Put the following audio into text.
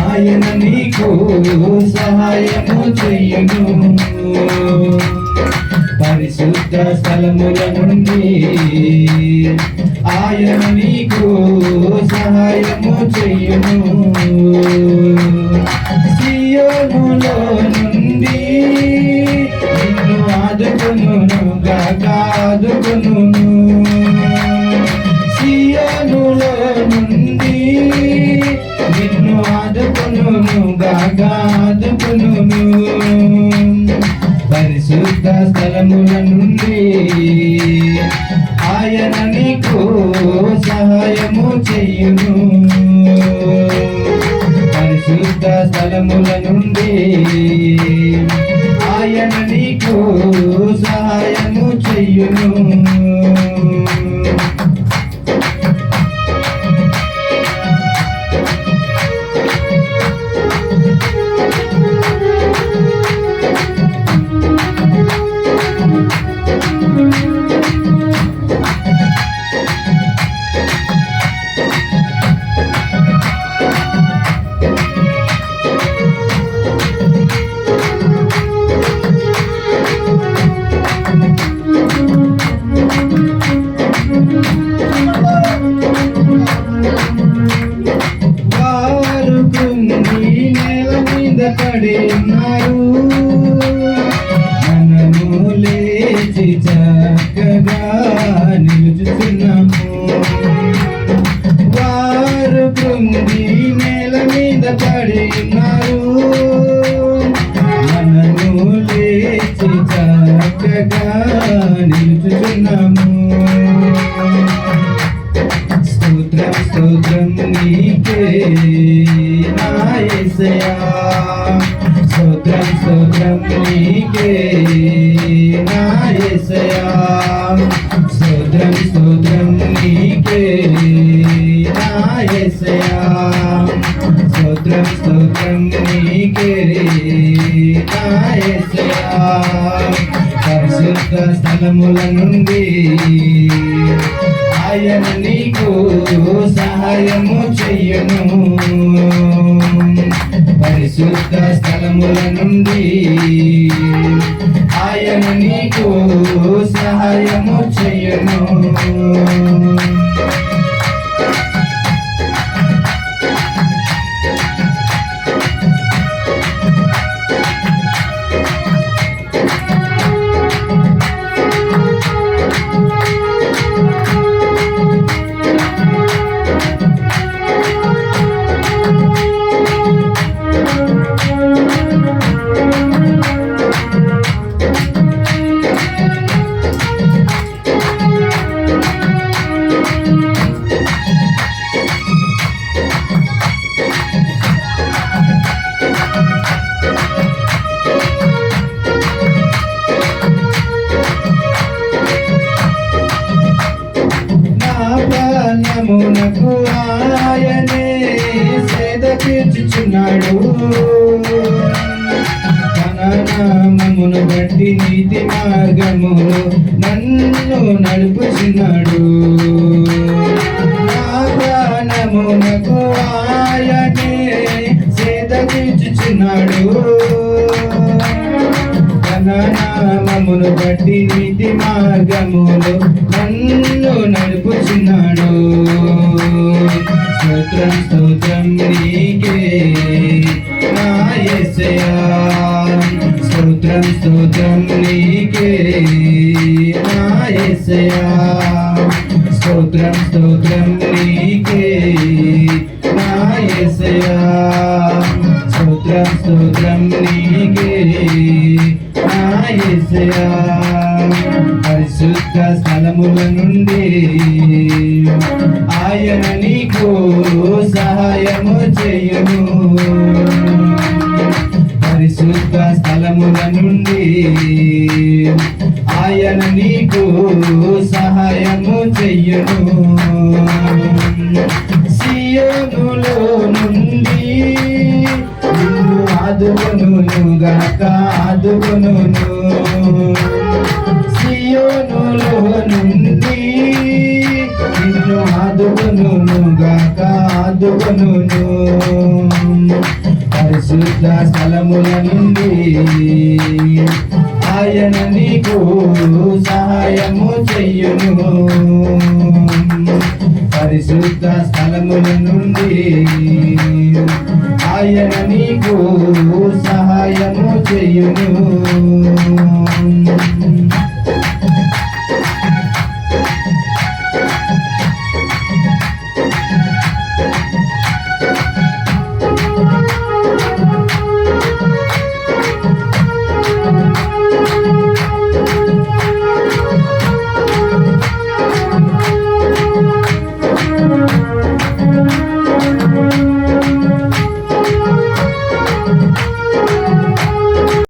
ఆయన నీకు సహాయము చెయ్యను పరిశుద్ధ స్థలముల నుండి ఆయన నీకు సహాయము చెయ్యను సియోనులో నుండి నిన్ను ఆదుకును కాదుకును సహాయము చేయును. పరిశుద్ధ స్థలముల నుండి ఆయన నీకు సహాయము చెయ్యును మీద ఉన్నారు మనము లేచి చక్కగా నిలుచుతున్నాము. వారు కృంగి నేల మీద పడి ఉన్నారు మనము లేచి చక్కగా నిలుచుతున్నాము. స్తోత్రం స్తోత్రం నీకే నా స్తోత్రం స్తోత్రం నీకే నా పరిశుద్ధ స్థలముల నుండి ఆయన నీకు సహాయము చెయ్యను పరిశుద్ధ స్థలముల నుండి ఆయన నీకు సహాయము చెయ్యను ప్రభు ఆయనే సేద తీర్చుచున్నాడు తన నామమును బట్టి నీతి మార్గము నన్ను నడుపుచున్నాడు. నా ప్రాణమునకు ఆయనే సేద తీర్చుచున్నాడు నామమును బట్టి నీతి మార్గములు నన్ను నడుపుచున్నాడు. స్తోత్రం స్తోత్రం నీకే. నా యేసయ్యా స్తోత్రం స్తోత్రం నీకే. నా యేసయ్యా స్తోత్రం స్తోత్రం నీకే. నా యేసయ్యా స్తోత్రం నీకే పరిశుద్ధ స్థలముల నుండి ఆయన నీకు సహాయము చేయను. పరిశుద్ధ స్థలముల నుండి ఆయన నీకు సహాయము చెయ్యను సియోనులో నుండి ఆదుకొను గాక ఆదుకొను సియోనులో నుండి నిన్ను ఆదుకొను గాక ఆదుకొను పరిశుద్ధ స్థలముల నుండి ఆయన నీకు సహాయము చెయ్యును పరిశుద్ధ స్థలముల నుండి ఆయన నీకు సహాయము చెయ్యును